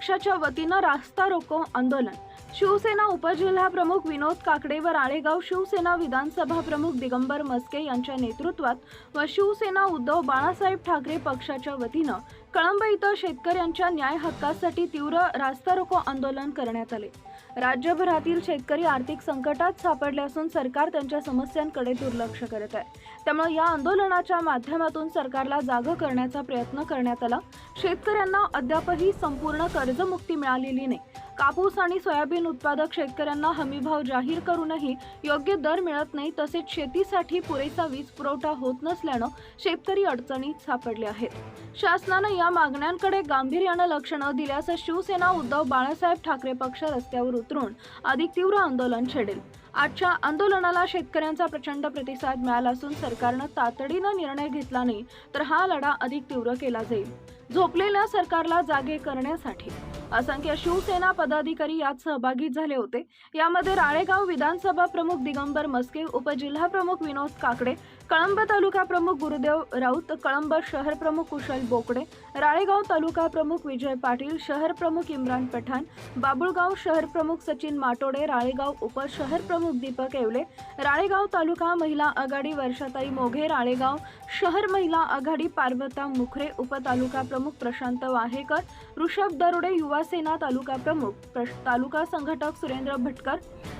पक्षाच्या वतीनं रास्ता रोको आंदोलन. शिवसेना उपजिल्हाप्रमुख विनोद काकडे व राळेगाव शिवसेना विधानसभा प्रमुख दिगंबर मस्के यांच्या नेतृत्वात व शिवसेना उद्धव बाळासाहेब ठाकरे पक्षाच्या वतीनं कळंब इथं शेतकऱ्यांच्या न्याय हक्कासाठी तीव्र रास्ता रोको आंदोलन करण्यात आले. राज्यभरातील शेतकरी आर्थिक संकटात सापडले असून सरकार त्यांच्या समस्यांकडे दुर्लक्ष करत आहे. त्यामुळे या आंदोलनाच्या माध्यमातून सरकारला जागं करण्याचा प्रयत्न करण्यात आला. शेतकऱ्यांना अद्यापही संपूर्ण कर्जमुक्ती मिळालेली नाही. कापूस आणि सोयाबीन उत्पादक शेतकऱ्यांना हमीभाव जाहीर करूनही योग्य दर मिळत नाही तसेच शेतीसाठी पुरेसा वीज पुरवठा होत नसल्यानं शेतकरी अडचणीत सापडले आहेत. शासनानं या मागण्यांकडे गांभीर्यानं लक्ष न दिल्यास शिवसेना उद्धव बाळासाहेब ठाकरे पक्ष रस्त्यावर उतरून अधिक तीव्र आंदोलन छेडेल. आजच्या आंदोलनाला शेतकऱ्यांचा प्रचंड प्रतिसाद मिळाला असून सरकारनं तातडीनं निर्णय घेतला नाही तर हा लढा अधिक तीव्र केला जाईल. झोपलेल्या सरकारला जागे करण्यासाठी. असंख्य शिवसेना पदाधिकारी यात सहभागी झाले होते. यामध्ये राळेगाव विधानसभा प्रमुख दिगंबर मस्के उपजिल्हा प्रमुख विनोद काकडे कळंब तालुका प्रमुख गुरुदेव राऊत कळंब शहर प्रमुख कुशल बोकडे राळेगाव तालुका प्रमुख विजय पाटील शहर प्रमुख इम्रान पठाण बाबुळगाव शहर प्रमुख सचिन माटोडे राळेगाव उप शहर प्रमुख दीपक येवले राळेगाव तालुका महिला आघाडी वर्षाताई मोघे राळेगाव शहर महिला आघाडी पार्वता मुखरे उपतालुका प्रमुख प्रशांत वाहेकर ऋषभ दरोडे युवा सेना तालुका प्रमुख तालुका संघटक सुरेंद्र भटकर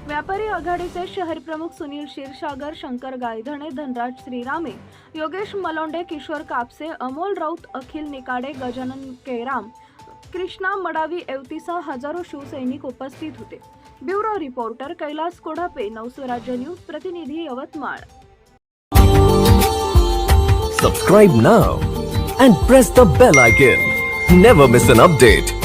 व्यापारी आघाडीचे शहर प्रमुख सुनील क्षीरसागर शंकर गायधणे धनराज श्रीरामे योगेश मलोंडे किशोर कापसे अमोल राऊत अखिल निकाडे गजानन केराम कृष्णा मडावी एवतीसह हजारो शिवसैनिक उपस्थित होते bureau reporter Kailas Kodhape Navswarajya news प्रतिनिधी Yavatmal Subscribe now and press the bell icon. Never miss an update.